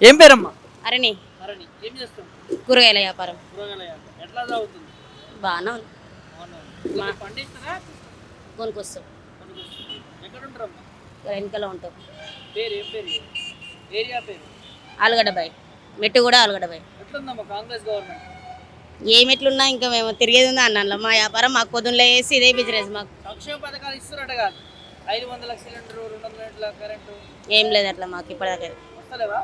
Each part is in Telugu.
ఏం పేరమ్మా? అరణి. ఏం చేస్తాం కూరగాయల వ్యాపారం. కూరగాయల వ్యాపారం. ఎట్లా సాగుతుంది? బాగానే ఉంది. పండిస్తారా? కొనుక్కొస్తాం? ఎక్కడ ఉంటారమ్మా వెనకాల ఉంటాం. పేరు ఏం పేరు? ఏరియా పేరు? ఆలుగడ్డ బాయ్. మెట్టు కూడా ఆలుగడ్డ బాయ్. ఎట్లుందమ్మా కాంగ్రెస్ గవర్నమెంట్? ఏం ఎట్లున్నా ఇంకా మేము తిరిగేది ఉంది అన్నాలో మా వ్యాపారం మాకు పొద్దున్న వేసి ఇదే బిజినెస్ మాకు. సంక్షేమ పథకాలు ఇస్తున్నట్టు కాదు. ఐదు వందల సిలిండర్ రెండు వందల కరెంటు. ఏం లేదు అట్లా మాకు ఇప్పటిదాకా. వస్తలేవా?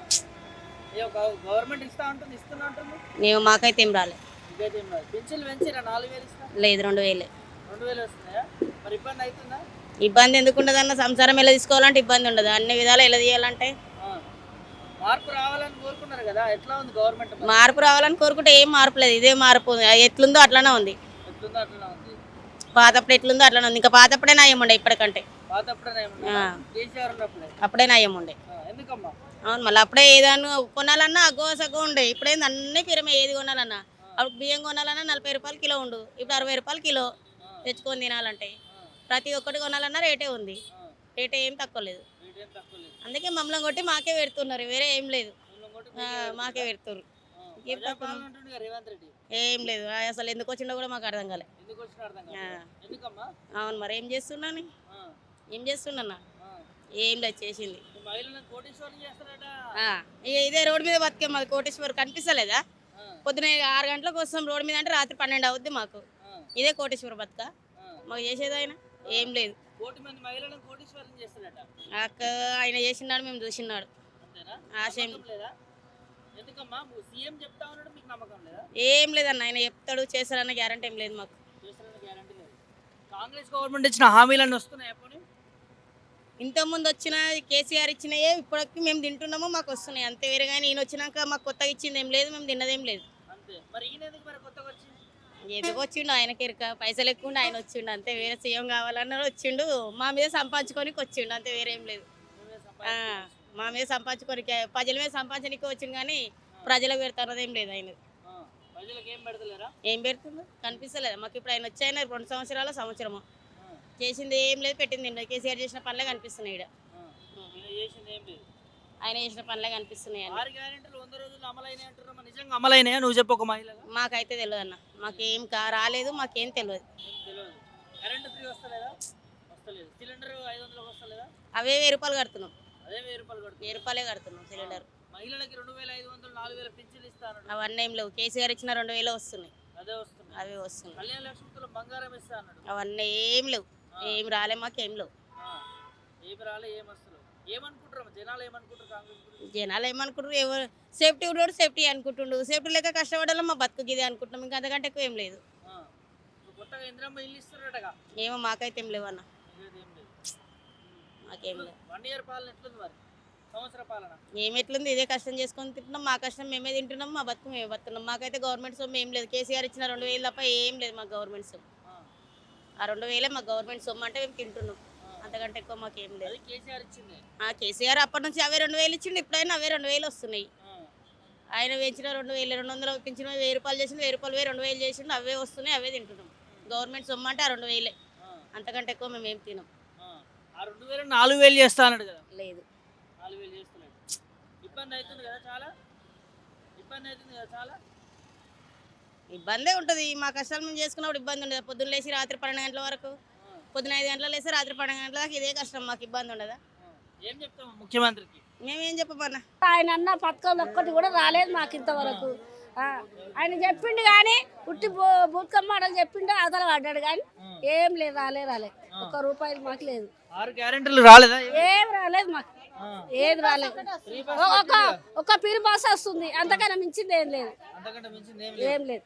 గవర్నమెంట్ ఇస్తా ఉంటుంది ఇస్తున్నా ఉంటుంది మేము మాకైతే ఏం రాలేదు ఇదైతే ఏం రాదు పెన్షన్లు పెంచిరా నాలుగు వేలు ఇస్తా? లేదు రెండు వేలే. రెండు వేలు వస్తున్నాయా? మరి ఇబ్బంది అవుతుందా? ఇబ్బంది ఎందుకు ఉండదు అన్న సంసారం ఎలా తీసుకోవాలంటే ఇబ్బంది ఉండదు. అన్ని విధాలు ఎలా తీయాలంటే. మార్పు రావాలని కోరుకున్నారు కదా? ఎట్లా ఉంది గవర్నమెంట్ మరి? మార్పు రావాలని కోరుకుంటే ఏం మార్పు లేదు. ఇదే మార్పు ఉంది. ఎట్లుందో అట్లానే ఉంది. ఎట్లుందో ఉంది. పాతప్పుడు ఎట్లుందో అట్లానే ఉంది. ఇంకా పాతప్పుడే నయం ఉండే ఇప్పటికంటే. పాతప్పుడే ఏమన్నా ఆ. కేసీఆర్ ఉన్నప్పుడే. అప్పుడే నయం ఉండే. ఎందుకమ్మా? అవును మళ్ళీ అప్పుడే ఏదన్నా కొనాలన్నా అగ్గో సగ్గో ఉండే ఇప్పుడేంది అన్ని పిరమే ఏది కొనాలన్నా. అప్పుడు బియ్యం కొనాలన్నా నలభై రూపాయలు కిలో ఉండు. ఇప్పుడు అరవై రూపాయలు కిలో తెచ్చుకొని తినాలంటే. ప్రతి ఒక్కటి కొనాలన్నా రేటే ఉంది. రేటే ఏం తక్కువ లేదు. అందుకే మమ్మల్ని కొట్టి మాకే పెడుతున్నారు. వేరే ఏం లేదు. మాకే పెడుతున్నారు ఏం లేదు. అసలు ఎందుకు వచ్చిందో కూడా మాకు అర్థం కాలే. అవును మరి ఏం చేస్తున్నాను? ఏం చేస్తున్నా. ఏం లేదు చేసింది. ఇదే రోడ్డు మీద బతికే మాది కోటేశ్వర్ కనిపిస్తలేదా? పొద్దున ఆరు గంటలకు వస్తాం రోడ్డు మీద అంటే రాత్రి పన్నెండు అవుద్ది మాకు. ఇదే కోటేశ్వర బతుక. మాకు చేసేది ఆయన? ఏం లేదు. అక్క ఆయన చేసినాడు మేము చూసినాడు. ఆశయం ఏం లేదన్న ఆయన చెప్తాడు చేస్తాడన్న గ్యారంటీ ఏం లేదు మాకు. చేస్తారని గ్యారంటీ లేదు. కాంగ్రెస్ గవర్నమెంట్ ఇచ్చిన హామీలన్నీ వస్తున్నాయి? ఇంతకుముందు వచ్చిన కేసీఆర్ ఇచ్చినయే ఇప్పటికి మేము తింటున్నామో మాకు వస్తున్నాయి. అంతే వేరే కానీ ఈయన వచ్చినాక మాకు కొత్తగా ఇచ్చింది ఏం లేదు మేము తిన్నదేం లేదు. ఎందుకు ఎందుకు వచ్చిండు? ఆయనకి ఇరక పైసలు ఎక్కువ ఉండి ఆయన వచ్చిండు. అంతే వేరే సీఎం కావాలన్నారు వచ్చిండు మా మీద సంపాదించుకోనికి వచ్చిండు. అంతే వేరేం లేదు. మా మీద సంపాదించుకోనికి ప్రజల మీద సంపాదించడానికి వచ్చింది కానీ ప్రజలకు పెడతారదేం లేదు ఆయన ఏం పెడుతుందో కనిపిస్తలేదు? మాకు ఇప్పుడు ఆయన వచ్చాయన రెండు సంవత్సరాల సంవత్సరము. చేసింది ఏం లేదు పెట్టింది ఏం లేదు కేసీఆర్ చేసిన పనులే కనిపిస్తున్నాయి ఈడ. ఆయన చేసిన పనులే కనిపిస్తున్నాయి నిజంగా అమలైనాయా? నువ్వు చెప్పు ఒక మహిళగా. మాకైతే తెలియదు అన్న. మాకేం కా రాలేదు మాకేం తెలియదు అవే వెయ్యి రూపాయలు కడుతున్నాం. వెయ్యి రూపాయలు కడుతున్నాం. సిలిండర్. మహిళలకి రెండు వేల ఐదు వందలు నాలుగు వేల పింఛన్లు ఇస్తాను అవన్నీ ఏం లేవు. కేసీఆర్ ఇచ్చిన రెండు వేలు వస్తున్నాయి. అదే వస్తుంది అవే వస్తున్నాయి. కళ్యాణ లక్ష్మితో బంగారం ఇస్తా అన్నాడు. అవన్నీ ఏం లేవు. ఏం రాలే మాకేం లేవు. ఏమి జనాలు ఏమనుకుంటారు ఎవరు సేఫ్టీ ఉన్నాడు సేఫ్టీ అనుకుంటుండు. సేఫ్టీ లేక కష్టపడాలి మా బతుకు ఇది అనుకుంటున్నాం. ఇంకా అంతకంటే ఎక్కువ ఏం లేదు. ఏమో మాకైతే ఏం లేవు అన్న ఇదేది ఏం లేదు. మాకేం లేవు. వన్ ఇయర్ పాలన ఎట్లుంది మరి? సంవత్సర పాలన? ఏం ఎట్లుంది? ఇదే కష్టం చేసుకొని తింటున్నాం. మా కష్టం మేమే తింటున్నాం. మా బతుకు మేమే బతున్నాం మాకైతే గవర్నమెంట్ సొమ్ము ఏం లేదు. కేసీఆర్ ఇచ్చిన రెండు వేలు తప్ప ఏం లేదు మాకు గవర్నమెంట్ సొమ్ము. ఆ, రెండు వేలే మాకు గవర్నమెంట్ సొమ్ము అంటే మేము తింటున్నాం. అంతకంటే ఎక్కువ మాకు లేదు. కేసీఆర్ ఇచ్చింది. ఆ కేసీఆర్ అప్పటి నుంచి అవే రెండు వేలు ఇచ్చిండు. ఇప్పుడైనా అవే రెండు వేలు వస్తున్నాయి. ఆయన పెంచిన రెండు వేలు రెండు వందలు పెంచిన వెయ్యి రూపాయలు చేసిండు. వెయ్యి రూపాయలు వేయి రెండు వేలు చేసిండు. అవే వస్తున్నాయి అవే తింటున్నాం. గవర్నమెంట్ సొమ్ము అంటే ఆ రెండు వేలే. అంతకంటే ఎక్కువ మేము ఏం తినాం. రెండు వేలు నాలుగు వేలు చేస్తా అన్నాడు కదా. లేదు. నాలుగు వేలు చేస్తున్నాడు. ఇబ్బంది అవుతుంది కదా చాలా? ఇబ్బంది అవుతుంది కదా చాలా? ఇబ్బందే ఉంటుంది. మా కష్టాలు మేము చేసుకున్నప్పుడు ఇబ్బంది ఉండదు. పొద్దున్న లేచి రాత్రి పన్నెండు గంటల వరకు పొద్దున ఐదు గంటల లేసి రాత్రి పన్నెండు గంటల దాకా ఇదే కష్టం. మాకు ఇబ్బంది ఉండదా. ఏం చెప్తాము ముఖ్యమంత్రికి? మేమేం చెప్పమన్నా? ఆయన అన్న పథకం ఒక్కటి కూడా రాలేదు మాకు ఇంతవరకు. ఆ, ఆయన చెప్పిండు కానీ పుట్టి బూత్కమ్మ మాటలు చెప్పిండు అవతల పడ్డాడు కానీ ఏం లేదు రాలే రాలే ఒక్క రూపాయలు మాకు లేదు. ఆరు గ్యారెంటీలు రాలేదా ఏం రాలేదు మాకు. ఏది రాలేదు. ఒక ఒక పిరి బస్ వస్తుంది. అంతకన్నా మించింది ఏం లేదు. ఏం లేదు.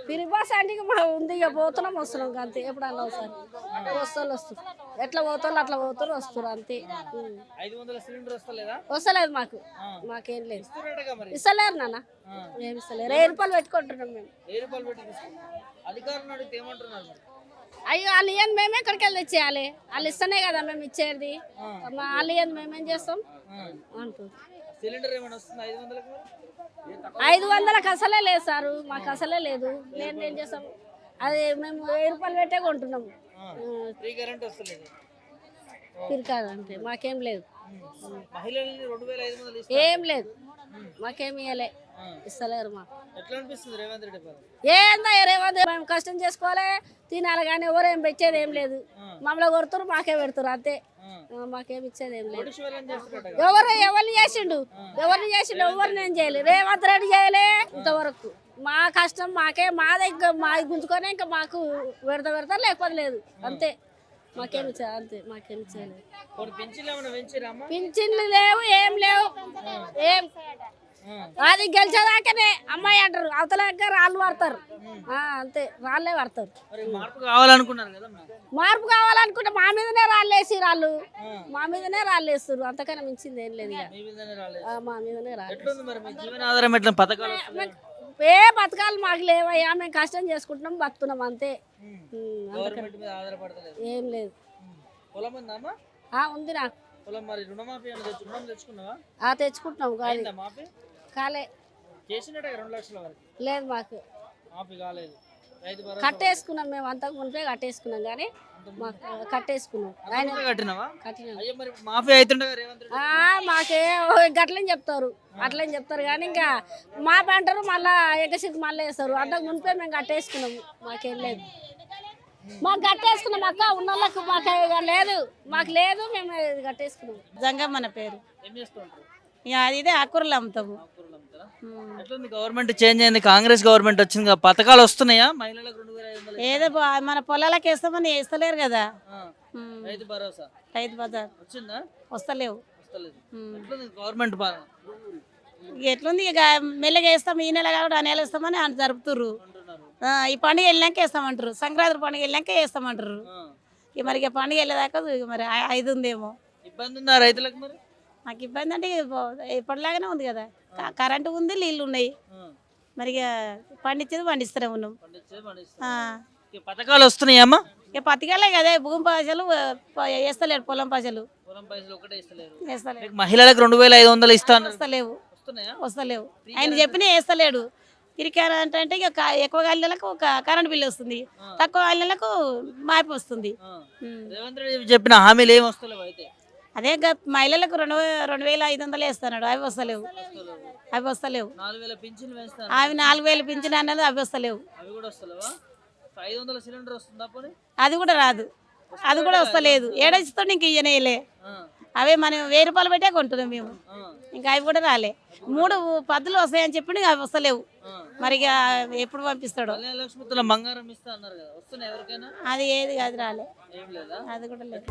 ఫ్రీ బస్ అంటే మా ఉంది ఇక పోతున్నాం వస్తున్నాం అంతే. ఎప్పుడన్నా ఒకసారి. వస్తారు వస్తారు. ఎట్లా పోతారు అట్లా పోతారు వస్తారు అంతే. వస్తలేదా? మాకు. మాకేం లేదు. ఇస్తలేరు నాన్న. ఆ. ఏం ఇస్తలేరు. వెయ్యి రూపాయలు పెట్టుకుంటున్నాం మేము. అయ్యో వాళ్ళు ఇయ్యని మేము ఎక్కడికి వెళ్ళి తెచ్చేయాలి? వాళ్ళు ఇస్తేనే కదా మేము ఇచ్చేది. వాళ్ళు ఇయ్యని మేమేం చేస్తాం? ఆ. సిలిండర్ ఏమైనా వస్తుంది ఐదు వందలకు? ఐదు వందలకు అసలే లేదు సారు మాకు అసలే లేదు. నేను ఏం చేస్తాం? అది మేము వెయ్యి రూపాయలు పెట్టే కొంటున్నాం. ఫ్రీ కరెంట్ వస్తలేదు. మాకేం లేదు. మహిళలని రెండు వేల ఐదు వందలు ఇస్తారు? ఏం లేదు. మాకేమి ఇవ్వలే ఆ. ఇస్తలేరు ఏందా రేవంత్ మేము కష్టం చేసుకోవాలి తినాలి కానీ ఎవరేం పెట్టేది ఏం లేదు. మమ్మల్ని కొడుతురు మాకే పెడుతురు అంతే. ఆ. ఆ, మాకేం ఇచ్చేది ఏం లేదు. ఎవరు ఎవరిని చేసిండు? ఎవరిని చేసిండు ఎవరిని ఏం చేయలేదు రేవంత్ రెడ్డి చేయలే ఇంతవరకు. మా కష్టం మాకే మా దగ్గర మా గుంజుకొని ఇంకా మాకు పెడతా పెడతారు లేకపోతే లేదు. అంతే. మాకేమి అంతే మాకేమి చేయలేదు పింఛన్లు లేవు ఏం లేవు. ఏం అది గెలిచేదాకానే అమ్మాయి అంటారు. అవతల రాళ్ళు పడతారు అంతే. రాళ్ళే పడతారు మరి మార్పు కావాలనుకున్నారు కదా మార్పు కావాలనుకుంటే మా మీదనే రాళ్ళు వేసి రాళ్ళు. మా మీదనే రాళ్ళు వేస్తారు. అంతకన్నా మించింది ఏం లేదు మీ మీదనే రాళ్ళు పథకాలు? ఏ బతకాలు మాకు లేవయ్యా. మేము కష్టం చేసుకుంటున్నాం బతుకున్నాం అంతే. ఏం లేదు. ఉంది నాకు తెచ్చుకుంటున్నాం కాదు కాలే. చేసినట్టే రెండు లక్షల వరకు? లేదు మాకు. మాఫీ కాలేదు. రైతు భరోసా కట్టేసుకున్నాం మేము అంతకు మునిపే కట్టేసుకున్నాం కానీ మాకు కట్టేసుకున్నాం. ఆయన అంతా కట్టినావా? కట్టినాం. అయ్యో మరి మాఫీ అవుతుండగా రేవంత్ రెడ్డి. ఆ, మాకే గట్లని చెప్తారు. అట్లని చెప్తారు కానీ ఇంకా మా పంటరు మళ్ళా ఎగసికి మళ్ళీ వేస్తారు. అంతకు మునిపే మేము కట్టేసుకున్నాము మాకేం లేదు. మాకు కట్టేసుకున్నాం అక్క ఉన్న వాళ్ళకు మాకు లేదు. మాకు లేదు మేము కట్టేసుకున్నాం. జంగమ్మ మన పేరు. ఇదే ఆకుకూరలు అమ్ముతాము. ఎట్లుంది గవర్నమెంట్ చేంజ్ అయింది? కాంగ్రెస్ గవర్నమెంట్ వచ్చింది కదా పథకాలు వస్తున్నాయా? మహిళలకు రెండు వేల ఐదు వందలు ఏదో బా- మన పొలాలకు వేస్తామని వేస్తలేరు కదా. ఆ, ఉమ్. రైతు భరోసా. రైతు బజార్ వచ్చిందా? వస్తలేవు. వస్తలేదు. ఉమ్. ఎట్లుంది గవర్నమెంట్ పాలన? ఇక ఎట్లుంది ఇక మెల్లగా వేస్తాం ఈ నెల కాబట్టి ఆ నెల వేస్తామని అని జరుపుతుర్రు. అంటున్నారు. ఆ, ఈ పండుగ వెళ్ళాక వేస్తామంటారు. సంక్రాంతి పండుగ వెళ్ళాక వేస్తామంటారు. ఆ. ఇక మరి ఇక పండుగ వెళ్ళేదాకా ఇక మరి ఐ- ఐదు ఉందేమో. ఇబ్బంది ఉందా రైతులకు మరి? నాకు ఇబ్బంది అంటే ఎప్పటిలాగానే ఉంది కదా. కరెంటు ఉంది నీళ్ళు ఉన్నాయి. మరి పండించేది పండిస్తూనే ఉన్నాం. పథకాలు వస్తున్నాయమ్మా ఇక పత్తికాలే కదా భూమి పైసలు వేస్తలేడు పొలం పైసలు. మహిళలకు రెండు వేల ఐదు వందలు ఇస్తా అన్నారు. వస్తలేవు. వస్తలేవు. ఆయన చెప్పిన వేస్తలేడు. తిరిగారు అంటే ఇక ఎక్కువ గాలిలకు ఒక కరెంట్ బిల్లు వస్తుంది. తక్కువ గాలిలకు మాపి వస్తుంది. రేవంత్ రెడ్డి చెప్పిన హామీలు ఏమి వస్తలేవు అయితే? అదే గ- మహిళలకు రెండు రెండు వేల ఐదు వందలు వేస్తున్నాడు అవి వస్తలేవు. అవి వస్తలేవు. అవి నాలుగు వేలు పింఛన్ అన్నది అవి వస్తలేవు. అది కూడా రాదు. అది కూడా వస్తలేదు. ఏడాదితో ఇంక ఇయ్యనేయలే ఆ, అవే మనం వెయ్యి రూపాయలు పెట్టే కొంటున్నాం మేము. ఇంకా అవి కూడా రాలే. మూడు పద్దులు వస్తాయని చెప్పి అవి వస్తలేవు. మరి ఎప్పుడు పంపిస్తాడో? కదా. అది ఏది అది రాలే. అది కూడా లేదు.